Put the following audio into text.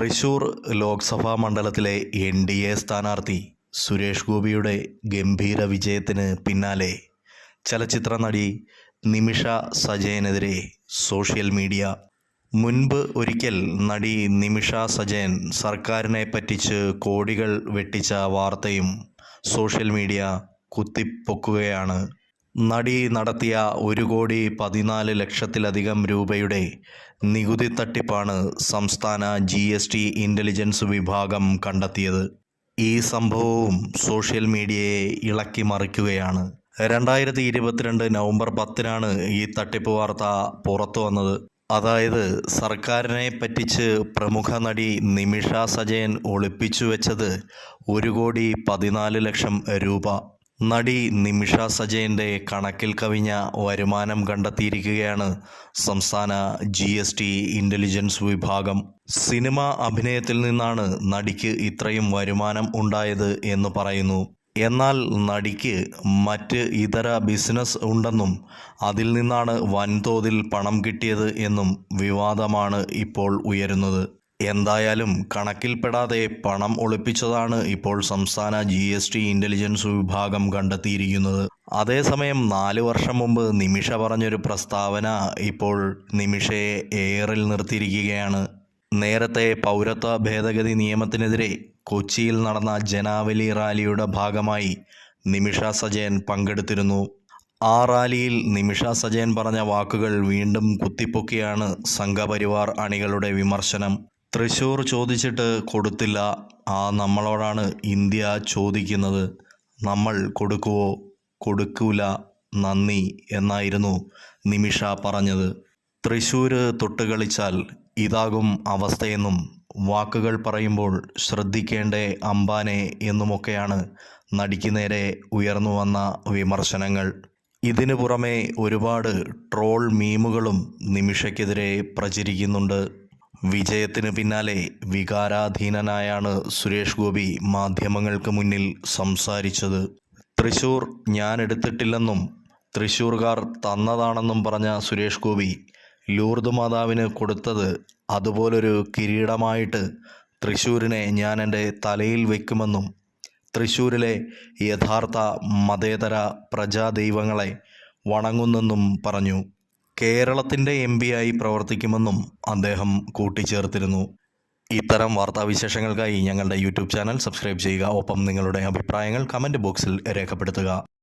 തൃശൂർ ലോക്സഭാ മണ്ഡലത്തിലെ N D A സ്ഥാനാർത്ഥി സുരേഷ് ഗോപിയുടെ ഗംഭീര വിജയത്തിന് പിന്നാലെ ചലച്ചിത്ര നടി നിമിഷ സജയനെതിരെ സോഷ്യൽ മീഡിയ. മുൻപ് ഒരിക്കൽ നടി നിമിഷ സജയൻ സർക്കാരിനെ പറ്റിച്ച് കോടികൾ വെട്ടിച്ച വാർത്തയും സോഷ്യൽ മീഡിയ കുത്തിപ്പൊക്കുകയാണ്. നടി നടത്തിയ ഒരു കോടി പതിനാല് ലക്ഷത്തിലധികം രൂപയുടെ നികുതി തട്ടിപ്പാണ് സംസ്ഥാന ജി എസ് ടി ഇന്റലിജൻസ് വിഭാഗം കണ്ടെത്തിയത്. ഈ സംഭവവും സോഷ്യൽ മീഡിയയെ ഇളക്കി മറിക്കുകയാണ്. രണ്ടായിരത്തി ഇരുപത്തിരണ്ട് നവംബർ പത്തിനാണ് ഈ തട്ടിപ്പ് വാർത്ത പുറത്തു വന്നത്. അതായത് സർക്കാരിനെ പറ്റിച്ച് പ്രമുഖ നടി നിമിഷ സജയൻ ഒളിപ്പിച്ചു വെച്ചത് ഒരു കോടി പതിനാല് ലക്ഷം രൂപ. നടി നിമിഷ സജയന്റെ കണക്കിൽ കവിഞ്ഞ വരുമാനം കണ്ടെത്തിയിരിക്കുകയാണ് സംസ്ഥാന ജി എസ് ടി ഇന്റലിജൻസ് വിഭാഗം. സിനിമ അഭിനയത്തിൽ നിന്നാണ് നടിക്ക് ഇത്രയും വരുമാനം ഉണ്ടായത് എന്ന് പറയുന്നു. എന്നാൽ നടിക്ക് മറ്റ് ഇതര ബിസിനസ് ഉണ്ടെന്നും അതിൽ നിന്നാണ് വൻതോതിൽ പണം കിട്ടിയത് എന്നും വിവാദമാണ് ഇപ്പോൾ ഉയരുന്നത്. എന്തായാലും കണക്കിൽപ്പെടാതെ പണം ഒളിപ്പിച്ചതാണ് ഇപ്പോൾ സംസ്ഥാന ജി എസ് ടി ഇന്റലിജൻസ് വിഭാഗം കണ്ടെത്തിയിരിക്കുന്നത്. അതേസമയം നാല് വർഷം മുമ്പ് നിമിഷ പറഞ്ഞൊരു പ്രസ്താവന ഇപ്പോൾ നിമിഷയെ എയറിൽ നിർത്തിയിരിക്കുകയാണ്. നേരത്തെ പൗരത്വ ഭേദഗതി നിയമത്തിനെതിരെ കൊച്ചിയിൽ നടന്ന ജനാവലി റാലിയുടെ ഭാഗമായി നിമിഷ സജയൻ പങ്കെടുത്തിരുന്നു. ആ റാലിയിൽ നിമിഷ സജയൻ പറഞ്ഞ വാക്കുകൾ വീണ്ടും കുത്തിപ്പൊക്കിയാണ് സംഘപരിവാർ അണികളുടെ വിമർശനം. തൃശൂർ ചോദിച്ചിട്ട് കൊടുത്തില്ല. ആ നമ്മളോടാണ് ഇന്ത്യ ചോദിക്കുന്നത്. നമ്മൾ കൊടുക്കുവോ? കൊടുക്കൂല. നന്ദി എന്നായിരുന്നു നിമിഷ പറഞ്ഞത്. തൃശ്ശൂർ തൊട്ടുകളിച്ചാൽ ഇതാകും അവസ്ഥയെന്നും വാക്കുകൾ പറയുമ്പോൾ ശ്രദ്ധിക്കേണ്ടേ അമ്പാനെ എന്നുമൊക്കെയാണ് നടിക്ക് നേരെ ഉയർന്നു വന്ന വിമർശനങ്ങൾ. ഇതിനു പുറമെ ഒരുപാട് ട്രോൾ മീമുകളും നിമിഷയ്ക്കെതിരെ പ്രചരിക്കുന്നുണ്ട്. വിജയത്തിന് പിന്നാലെ വികാരാധീനനായാണ് സുരേഷ് ഗോപി മാധ്യമങ്ങൾക്ക് മുന്നിൽ സംസാരിച്ചത്. തൃശൂർ ഞാൻ എടുത്തിട്ടില്ലെന്നും തൃശൂർകാർ തന്നതാണെന്നും പറഞ്ഞ സുരേഷ് ഗോപി ലൂർദ് മാതാവിന് കൊടുത്തത് അതുപോലൊരു കിരീടമായിട്ട് തൃശ്ശൂരിനെ ഞാൻ എന്റെ തലയിൽ വയ്ക്കുമെന്നും തൃശ്ശൂരിലെ യഥാർത്ഥ മതേതര പ്രജാദൈവങ്ങളെ വണങ്ങുന്നെന്നും പറഞ്ഞു. കേരളത്തിന്റെ എം പിയായി പ്രവർത്തിക്കുമെന്നും അദ്ദേഹം കൂട്ടിച്ചേർത്തിരുന്നു. ഇത്തരം വാർത്താവിശേഷങ്ങൾക്കായി ഞങ്ങളുടെ യൂട്യൂബ് ചാനൽ സബ്സ്ക്രൈബ് ചെയ്യുക. ഒപ്പം നിങ്ങളുടെ അഭിപ്രായങ്ങൾ കമന്റ് ബോക്സിൽ രേഖപ്പെടുത്തുക.